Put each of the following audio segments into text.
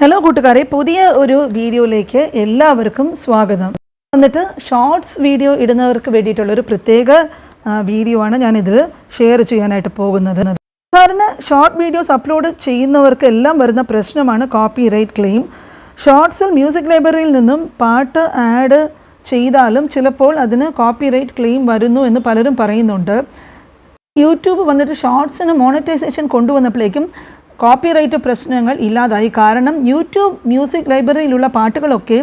Hello കൂട്ടുകാരെ. പുതിയ ഒരു വീഡിയോയിലേക്ക് എല്ലാവർക്കും സ്വാഗതം. എന്നിട്ട് ഷോർട്സ് വീഡിയോ ഇടുന്നവർക്ക് വേണ്ടിയിട്ടുള്ള ഒരു പ്രത്യേക വീഡിയോ ആണ് ഞാനിതിൽ ഷെയർ ചെയ്യാനായിട്ട് പോകുന്നത്. സാധാരണ ഷോർട്ട് വീഡിയോസ് അപ്ലോഡ് ചെയ്യുന്നവർക്ക് എല്ലാം വരുന്ന പ്രശ്നമാണ് കോപ്പി റൈറ്റ് ക്ലെയിം ഷോർട്സിൽ മ്യൂസിക് ലൈബ്രറിയിൽ നിന്നും പാട്ട് ആഡ് ചെയ്താലും ചിലപ്പോൾ അതിന് കോപ്പി റൈറ്റ് ക്ലെയിം വരുന്നു എന്ന് പലരും പറയുന്നുണ്ട്. യൂട്യൂബ് വന്നിട്ട് ഷോർട്സിന് മോണിറ്റൈസേഷൻ കൊണ്ടുവന്നപ്പോഴേക്കും കോപ്പിറൈറ്റ് പ്രശ്നങ്ങൾ ഇല്ലാതായി. കാരണം യൂട്യൂബ് മ്യൂസിക് ലൈബ്രറിയിലുള്ള പാട്ടുകളൊക്കെ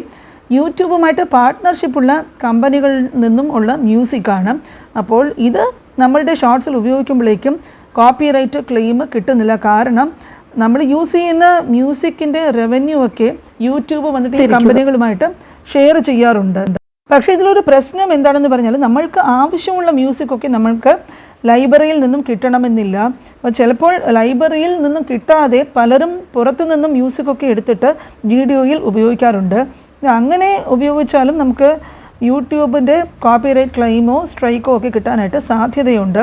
യൂട്യൂബുമായിട്ട് പാർട്ട്ണർഷിപ്പുള്ള കമ്പനികളിൽ നിന്നും ഉള്ള മ്യൂസിക്കാണ്. അപ്പോൾ ഇത് നമ്മളുടെ ഷോർട്സിൽ ഉപയോഗിക്കുമ്പോഴേക്കും കോപ്പിറൈറ്റ് ക്ലെയിം കിട്ടുന്നില്ല. കാരണം നമ്മൾ യൂസ് ചെയ്യുന്ന മ്യൂസിക്കിന്റെ റവന്യൂ ഒക്കെ യൂട്യൂബ് വന്നിട്ട് ഈ കമ്പനികളുമായിട്ട് ഷെയർ ചെയ്യാറുണ്ട്. പക്ഷേ ഇതിലൊരു പ്രശ്നം എന്താണെന്ന് പറഞ്ഞാൽ നമ്മൾക്ക് ആവശ്യമുള്ള മ്യൂസിക്കൊക്കെ നമ്മൾക്ക് ലൈബ്രറിയിൽ നിന്നും കിട്ടണമെന്നില്ല. അപ്പോൾ ചിലപ്പോൾ ലൈബ്രറിയിൽ നിന്നും കിട്ടാതെ പലരും പുറത്തു നിന്നും മ്യൂസിക്കൊക്കെ എടുത്തിട്ട് വീഡിയോയിൽ ഉപയോഗിക്കാറുണ്ട്. അങ്ങനെ ഉപയോഗിച്ചാലും നമുക്ക് യൂട്യൂബിന്റെ കോപ്പിറൈറ്റ് ക്ലെയിമോ സ്ട്രൈക്കോ ഒക്കെ കിട്ടാനായിട്ട് സാധ്യതയുണ്ട്.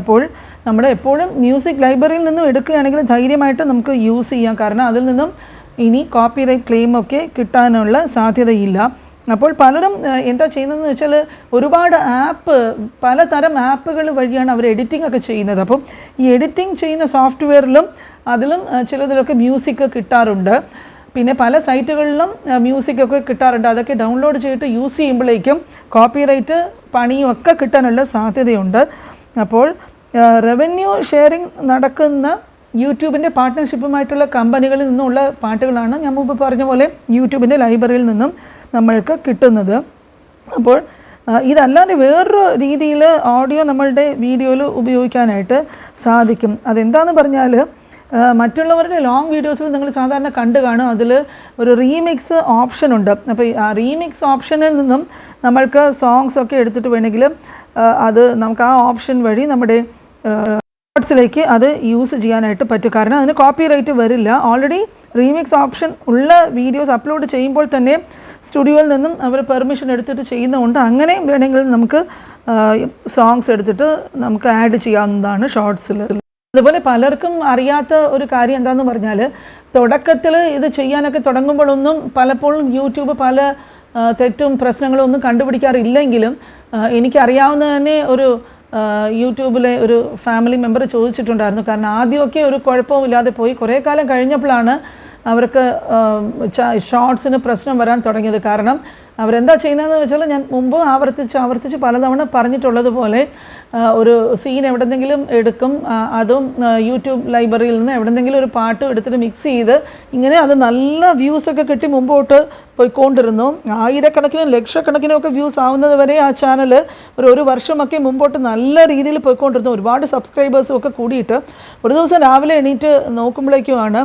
അപ്പോൾ നമ്മൾ എപ്പോഴും മ്യൂസിക് ലൈബ്രറിയിൽ നിന്നും എടുക്കുകയാണെങ്കിൽ ധൈര്യമായിട്ട് നമുക്ക് യൂസ് ചെയ്യാം. കാരണം അതിൽ നിന്നും ഇനി കോപ്പിറൈറ്റ് ക്ലെയിമൊക്കെ കിട്ടാനുള്ള സാധ്യതയില്ല. അപ്പോൾ പലരും എന്താ ചെയ്യുന്നതെന്ന് വെച്ചാൽ ഒരുപാട് ആപ്പ് പലതരം ആപ്പുകൾ വഴിയാണ് അവർ എഡിറ്റിംഗ് ഒക്കെ ചെയ്യുന്നത്. അപ്പം ഈ എഡിറ്റിംഗ് ചെയ്യുന്ന സോഫ്റ്റ്വെയറിലും അതിലും ചിലതിലൊക്കെ മ്യൂസിക് കിട്ടാറുണ്ട്. പിന്നെ പല സൈറ്റുകളിലും മ്യൂസിക് ഒക്കെ കിട്ടാറുണ്ട്. അതൊക്കെ ഡൗൺലോഡ് ചെയ്തിട്ട് യൂസ് ചെയ്യുമ്പോഴേക്കും കോപ്പിറൈറ്റ് പണിയും ഒക്കെ കിട്ടാനുള്ള സാധ്യതയുണ്ട്. അപ്പോൾ റവന്യൂ ഷെയറിംഗ് നടക്കുന്ന യൂട്യൂബിന്റെ പാർട്ട്ണർഷിപ്പുമായിട്ടുള്ള കമ്പനികളിൽ നിന്നുള്ള പാട്ടുകളാണ് ഞാൻ മുമ്പ് പറഞ്ഞ പോലെ യൂട്യൂബിന്റെ ലൈബ്രറിയിൽ നിന്നും നമ്മൾക്ക് കിട്ടുന്നത്. അപ്പോൾ ഇതല്ലാതെ വേറൊരു രീതിയിൽ ഓഡിയോ നമ്മളുടെ വീഡിയോയിൽ ഉപയോഗിക്കാനായിട്ട് സാധിക്കും. അതെന്താണെന്ന് പറഞ്ഞാൽ മറ്റുള്ളവരുടെ ലോങ് വീഡിയോസിൽ നിങ്ങൾ സാധാരണ കണ്ടു കാണും. അതിൽ ഒരു റീമിക്സ് ഓപ്ഷൻ ഉണ്ട്. അപ്പോൾ ആ റീമിക്സ് ഓപ്ഷനിൽ നിന്നും നമ്മൾക്ക് സോങ്സ് ഒക്കെ എടുത്തിട്ട് വേണമെങ്കിൽ അത് നമുക്ക് ആ ഓപ്ഷൻ വഴി നമ്മുടെ ഷോർട്സിലേക്ക് അത് യൂസ് ചെയ്യാനായിട്ട് പറ്റും. കാരണം അതിന് കോപ്പി റൈറ്റ് വരില്ല. ഓൾറെഡി റീമിക്സ് ഓപ്ഷൻ ഉള്ള വീഡിയോസ് അപ്ലോഡ് ചെയ്യുമ്പോൾ തന്നെ സ്റ്റുഡിയോയിൽ നിന്നും അവർ പെർമിഷൻ എടുത്തിട്ട് ചെയ്യുന്നതുകൊണ്ട് അങ്ങനെയും വേണമെങ്കിൽ നമുക്ക് സോങ്സ് എടുത്തിട്ട് നമുക്ക് ആഡ് ചെയ്യാവുന്നതാണ് ഷോർട്സിൽ അതുപോലെ പലർക്കും അറിയാത്ത ഒരു കാര്യം എന്താണെന്ന് പറഞ്ഞാൽ തുടക്കത്തിൽ ഇത് ചെയ്യാനൊക്കെ തുടങ്ങുമ്പോഴൊന്നും പലപ്പോഴും യൂട്യൂബ് പല തെറ്റും പ്രശ്നങ്ങളും ഒന്നും കണ്ടുപിടിക്കാറില്ലെങ്കിലും എനിക്കറിയാവുന്ന തന്നെ ഒരു യൂട്യൂബിലെ ഒരു ഫാമിലി മെമ്പർ ചോദിച്ചിട്ടുണ്ടായിരുന്നു. കാരണം ആദ്യമൊക്കെ ഒരു കുഴപ്പവും ഇല്ലാതെ പോയി. കുറേ കാലം കഴിഞ്ഞപ്പോഴാണ് അവർക്ക് ഷോർട്സിന് പ്രശ്നം വരാൻ തുടങ്ങിയത് കാരണം അവരെന്താ ചെയ്യുന്നതെന്ന് വെച്ചാൽ ഞാൻ മുമ്പ് ആവർത്തിച്ച് ആവർത്തിച്ച് പലതവണ പറഞ്ഞിട്ടുള്ളതുപോലെ ഒരു സീൻ എവിടെന്നെങ്കിലും എടുക്കും അതും യൂട്യൂബ് ലൈബ്രറിയിൽ നിന്ന് എവിടെന്നെങ്കിലും ഒരു പാട്ട് എടുത്തിട്ട് മിക്സ് ചെയ്ത് ഇങ്ങനെ അത് നല്ല വ്യൂസ് ഒക്കെ കിട്ടി മുമ്പോട്ട് പോയിക്കൊണ്ടിരുന്നു. ആയിരക്കണക്കിനും ലക്ഷക്കണക്കിനും ഒക്കെ വ്യൂസ് ആവുന്നത് വരെ ആ ചാനൽ ഒരു ഒരു വർഷമൊക്കെ മുമ്പോട്ട് നല്ല രീതിയിൽ പോയിക്കൊണ്ടിരുന്നു. ഒരുപാട് സബ്സ്ക്രൈബേഴ്സും ഒക്കെ കൂടിയിട്ട് ഒരു ദിവസം രാവിലെ എണീറ്റ് നോക്കുമ്പോഴേക്കുമാണ്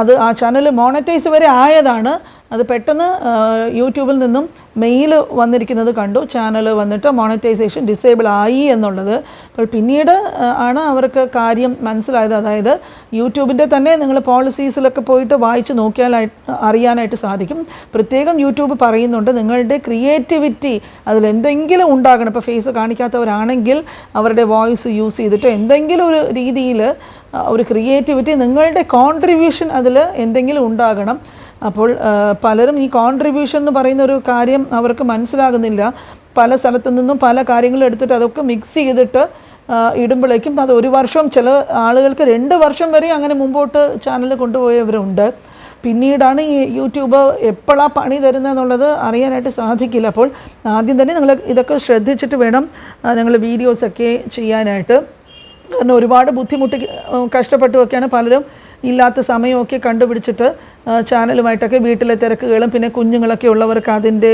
അത് ആ ചാനൽ മോണറ്റൈസ് വരെ ആയതാണ്. അത് പെട്ടെന്ന് യൂട്യൂബിൽ നിന്നും മെയിൽ വന്നിരിക്കുന്നത് കണ്ടു. ചാനൽ വന്നിട്ട് മോണിറ്റൈസേഷൻ ഡിസേബിൾ ആയി എന്നുള്ളത്. അപ്പോൾ പിന്നീട് ആണ് അവർക്ക് കാര്യം മനസ്സിലായത്. അതായത് യൂട്യൂബിന്റെ തന്നെ നിങ്ങൾ പോളിസീസിലൊക്കെ പോയിട്ട് വായിച്ച് നോക്കിയാൽ അറിയാനായിട്ട് സാധിക്കും. പ്രത്യേകം യൂട്യൂബ് പറയുന്നുണ്ട് നിങ്ങളുടെ ക്രിയേറ്റിവിറ്റി അതിൽ എന്തെങ്കിലും ഉണ്ടാകണം. ഇപ്പോൾ ഫേസ് കാണിക്കാത്തവരാണെങ്കിൽ അവരുടെ വോയിസ് യൂസ് ചെയ്തിട്ട് എന്തെങ്കിലും ഒരു രീതിയിൽ ഒരു ക്രിയേറ്റിവിറ്റി നിങ്ങളുടെ കോൺട്രിബ്യൂഷൻ അതിൽ എന്തെങ്കിലും ഉണ്ടാകണം. അപ്പോൾ പലരും ഈ കോൺട്രിബ്യൂഷൻ എന്ന് പറയുന്ന ഒരു കാര്യം അവർക്ക് മനസ്സിലാകുന്നില്ല. പല സ്ഥലത്തു നിന്നും പല കാര്യങ്ങളും എടുത്തിട്ട് അതൊക്കെ മിക്സ് ചെയ്തിട്ട് ഇടുമ്പോഴേക്കും അത് ഒരു വർഷം ചില ആളുകൾക്ക് രണ്ട് വർഷം വരെ അങ്ങനെ മുമ്പോട്ട് ചാനൽ കൊണ്ടുപോയവരുണ്ട്. പിന്നീടാണ് ഈ യൂട്യൂബ് എപ്പോഴാണ് പണി തരുന്നതെന്നുള്ളത് അറിയാനായിട്ട് സാധിക്കില്ല. അപ്പോൾ ആദ്യം തന്നെ നിങ്ങൾ ഇതൊക്കെ ശ്രദ്ധിച്ചിട്ട് വേണം നിങ്ങൾ വീഡിയോസൊക്കെ ചെയ്യാനായിട്ട്. കാരണം ഒരുപാട് ബുദ്ധിമുട്ടി കഷ്ടപ്പെട്ടുമൊക്കെയാണ് പലരും ഇല്ലാത്ത സമയമൊക്കെ കണ്ടുപിടിച്ചിട്ട് ചാനലുമായിട്ടൊക്കെ വീട്ടിലെ തിരക്കുകളും പിന്നെ കുഞ്ഞുങ്ങളൊക്കെ ഉള്ളവർക്ക് അതിന്റെ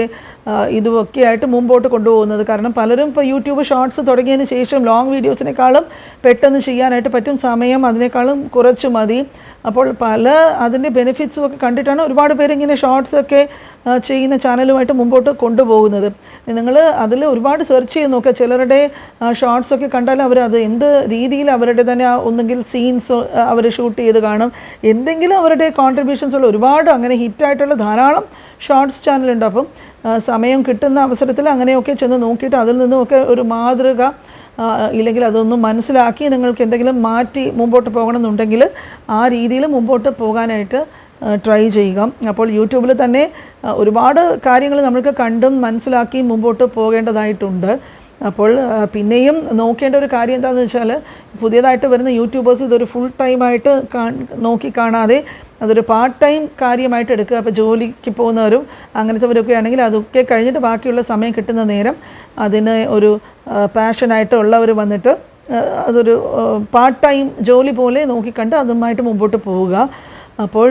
ഇതുമൊക്കെ ആയിട്ട് മുമ്പോട്ട് കൊണ്ടുപോകുന്നത്. കാരണം പലരും ഇപ്പോൾ യൂട്യൂബ് ഷോർട്സ് തുടങ്ങിയതിന് ശേഷം ലോങ് വീഡിയോസിനേക്കാളും പെട്ടെന്ന് ചെയ്യാനായിട്ട് പറ്റും. സമയം അതിനേക്കാളും കുറച്ച് മതി. അപ്പോൾ പല അതിന്റെ ബെനിഫിറ്റ്സും ഒക്കെ കണ്ടിട്ടാണ് ഒരുപാട് പേര് ഇങ്ങനെ ഷോർട്സ് ഒക്കെ ചെയ്യുന്ന ചാനലുമായിട്ട് മുമ്പോട്ട് കൊണ്ടുപോകുന്നത്. നിങ്ങൾ അതിൽ ഒരുപാട് സെർച്ച് ചെയ്ത് നോക്കുക ചിലരുടെ ഷോർട്സ് ഒക്കെ കണ്ടാൽ അവർ അത് എന്ത് രീതിയിൽ അവരുടെ തന്നെ ഒന്നെങ്കിൽ സീൻസ് അവർ ഷൂട്ട് ചെയ്ത് കാണും. എന്തെങ്കിലും അവരുടെ കോൺട്രിബ്യൂഷൻസ് ഉള്ള ഒരുപാട് അങ്ങനെ ഹിറ്റായിട്ടുള്ള ധാരാളം ഷോർട്സ് ചാനലുണ്ട്. അപ്പം സമയം കിട്ടുന്ന അവസരത്തിൽ അങ്ങനെയൊക്കെ ചെന്ന് നോക്കിയിട്ട് അതിൽ നിന്നുമൊക്കെ ഒരു മാതൃക ഇല്ലെങ്കിൽ അതൊന്നും മനസ്സിലാക്കി നിങ്ങൾക്ക് എന്തെങ്കിലും മാറ്റി മുമ്പോട്ട് പോകണമെന്നുണ്ടെങ്കിൽ ആ രീതിയിൽ മുമ്പോട്ട് പോകാനായിട്ട് ട്രൈ ചെയ്യുക. അപ്പോൾ യൂട്യൂബിൽ തന്നെ ഒരുപാട് കാര്യങ്ങൾ നമ്മൾക്ക് കണ്ടും മനസ്സിലാക്കി മുമ്പോട്ട് പോകേണ്ടതായിട്ടുണ്ട്. അപ്പോൾ പിന്നെയും നോക്കേണ്ട ഒരു കാര്യം എന്താണെന്ന് വെച്ചാൽ പുതിയതായിട്ട് വരുന്ന യൂട്യൂബേഴ്സ് ഇതൊരു ഫുൾ ടൈമായിട്ട് നോക്കി കാണാതെ അതൊരു പാർട്ട് ടൈം കാര്യമായിട്ട് എടുക്കുക. അപ്പോൾ ജോലിക്ക് പോകുന്നവരും അങ്ങനത്തെവരൊക്കെ ആണെങ്കിൽ അതൊക്കെ കഴിഞ്ഞിട്ട് ബാക്കിയുള്ള സമയം കിട്ടുന്ന നേരം അതിന് ഒരു പാഷനായിട്ടുള്ളവർ വന്നിട്ട് അതൊരു പാർട്ട് ടൈം ജോലി പോലെ നോക്കിക്കണ്ട് അതുമായിട്ട് മുമ്പോട്ട് പോവുക. അപ്പോൾ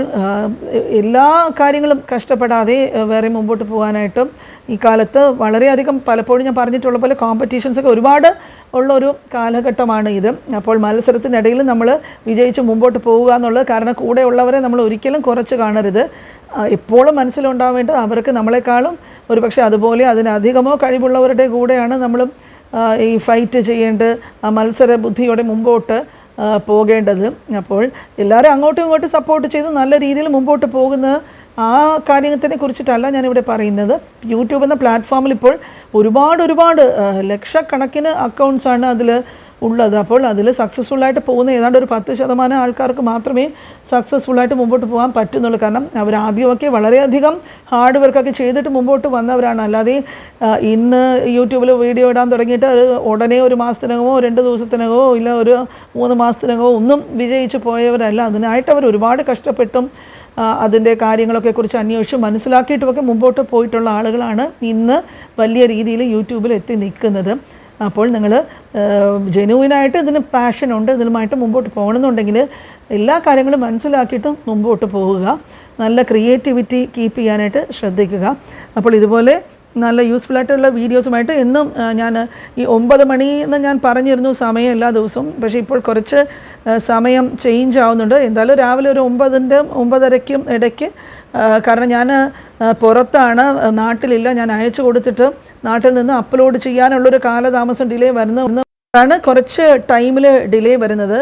എല്ലാ കാര്യങ്ങളും കഷ്ടപ്പെടാതെ വേറെ മുമ്പോട്ട് പോകാനായിട്ടും ഈ കാലത്ത് വളരെയധികം പലപ്പോഴും ഞാൻ പറഞ്ഞിട്ടുള്ള പോലെ കോമ്പറ്റീഷൻസൊക്കെ ഒരുപാട് ഉള്ള ഒരു കാലഘട്ടമാണ് ഇത്. അപ്പോൾ മത്സരത്തിനിടയിൽ നമ്മൾ വിജയിച്ച് മുമ്പോട്ട് പോവുക എന്നുള്ളത് കാരണം കൂടെ ഉള്ളവരെ നമ്മൾ ഒരിക്കലും കുറച്ച് കാണരുത്. എപ്പോഴും മനസ്സിലുണ്ടാവേണ്ടത് അവർക്ക് നമ്മളെക്കാളും ഒരു പക്ഷേ അതുപോലെ അതിനധികമോ കഴിവുള്ളവരുടെ കൂടെയാണ് നമ്മളും ഈ ഫൈറ്റ് ചെയ്യേണ്ടത് മത്സര ബുദ്ധിയോടെ മുമ്പോട്ട് പോകേണ്ടത്. അപ്പോൾ എല്ലാവരും അങ്ങോട്ടും ഇങ്ങോട്ടും സപ്പോർട്ട് ചെയ്ത് നല്ല രീതിയിൽ മുമ്പോട്ട് പോകുന്ന ആ കാര്യത്തിനെ കുറിച്ചിട്ടല്ല ഞാനിവിടെ പറയുന്നത്. യൂട്യൂബ് എന്ന പ്ലാറ്റ്ഫോമിൽ ഇപ്പോൾ ഒരുപാട് ഒരുപാട് ലക്ഷക്കണക്കിന് അക്കൗണ്ട്സാണ് അതിൽ ഉള്ളത്. അപ്പോൾ അതിൽ സക്സസ്ഫുൾ ആയിട്ട് പോകുന്ന ഏതാണ്ട് ഒരു പത്ത് ശതമാനം ആൾക്കാർക്ക് മാത്രമേ സക്സസ്ഫുൾ ആയിട്ട് മുമ്പോട്ട് പോകാൻ പറ്റുന്നുള്ളൂ. കാരണം അവർ ആദ്യമൊക്കെ വളരെയധികം ഹാർഡ് വർക്കൊക്കെ ചെയ്തിട്ട് മുമ്പോട്ട് വന്നവരാണ്. അല്ലാതെ ഇന്ന് യൂട്യൂബിൽ വീഡിയോ ഇടാൻ തുടങ്ങിയിട്ട് ഉടനെ ഒരു മാസത്തിനകമോ രണ്ട് ദിവസത്തിനകമോ ഇല്ല ഒരു മൂന്ന് മാസത്തിനകമോ ഒന്നും വിജയിച്ച് പോയവരല്ല. അതിനായിട്ട് അവർ ഒരുപാട് കഷ്ടപ്പെട്ടും അതിന്റെ കാര്യങ്ങളൊക്കെ കുറിച്ച് അന്വേഷിച്ച് മനസ്സിലാക്കിയിട്ടുമൊക്കെ മുമ്പോട്ട് പോയിട്ടുള്ള ആളുകളാണ് ഇന്ന് വലിയ രീതിയിൽ യൂട്യൂബിൽ എത്തി നിൽക്കുന്നത്. അപ്പോൾ നിങ്ങൾ ജെനുവിനായിട്ട് ഇതിന് പാഷനുണ്ട് ഇതിലുമായിട്ട് മുമ്പോട്ട് പോകണമെന്നുണ്ടെങ്കിൽ എല്ലാ കാര്യങ്ങളും മനസ്സിലാക്കിയിട്ട് മുമ്പോട്ട് പോവുക നല്ല ക്രിയേറ്റിവിറ്റി കീപ്പ് ചെയ്യാനായിട്ട് ശ്രദ്ധിക്കുക. അപ്പോൾ ഇതുപോലെ നല്ല യൂസ്ഫുൾ ആയിട്ടുള്ള വീഡിയോസുമായിട്ട് എന്നും ഞാൻ ഈ ഒമ്പത് മണി എന്ന് ഞാൻ പറഞ്ഞിരുന്നു സമയം എല്ലാ ദിവസവും. പക്ഷേ ഇപ്പോൾ കുറച്ച് സമയം ചേഞ്ച് ആവുന്നുണ്ട്. എന്തായാലും രാവിലെ ഒരു ഒമ്പതിന്റെ ഒമ്പതരയ്ക്കും ഇടയ്ക്ക് കാരണം ഞാൻ പുറത്താണ് നാട്ടിലില്ല. ഞാൻ അയച്ചു കൊടുത്തിട്ട് നാട്ടിൽ നിന്ന് അപ്ലോഡ് ചെയ്യാനുള്ളൊരു കാലതാമസം ഡിലേ വരുന്ന ആണ്. കുറച്ച് ടൈമിൽ ഡിലേ വരുന്നത്.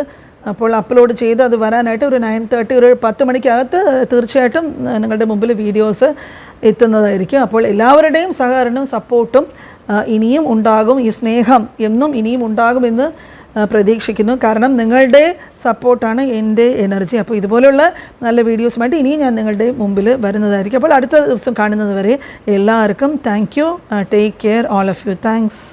അപ്പോൾ അപ്ലോഡ് ചെയ്ത് അത് വരാനായിട്ട് ഒരു നയൻ തേർട്ടി ഒരു പത്ത് മണിക്കകത്ത് തീർച്ചയായിട്ടും നിങ്ങളുടെ മുമ്പിൽ വീഡിയോസ് എത്തുന്നതായിരിക്കും. അപ്പോൾ എല്ലാവരുടെയും സഹകരണവും സപ്പോർട്ടും ഇനിയും ഉണ്ടാകും. ഈ സ്നേഹം എന്നും ഇനിയും ഉണ്ടാകുമെന്ന് പ്രതീക്ഷിക്കുന്നു. കാരണം നിങ്ങളുടെ സപ്പോർട്ടാണ് എന്റെ എനർജി അപ്പോൾ ഇതുപോലുള്ള നല്ല വീഡിയോസുമായിട്ട് ഇനിയും ഞാൻ നിങ്ങളുടെ മുമ്പിൽ വരുന്നതായിരിക്കും. അപ്പോൾ അടുത്ത ദിവസം കാണുന്നത് വരെ എല്ലാവർക്കും thank you take care all of you thanks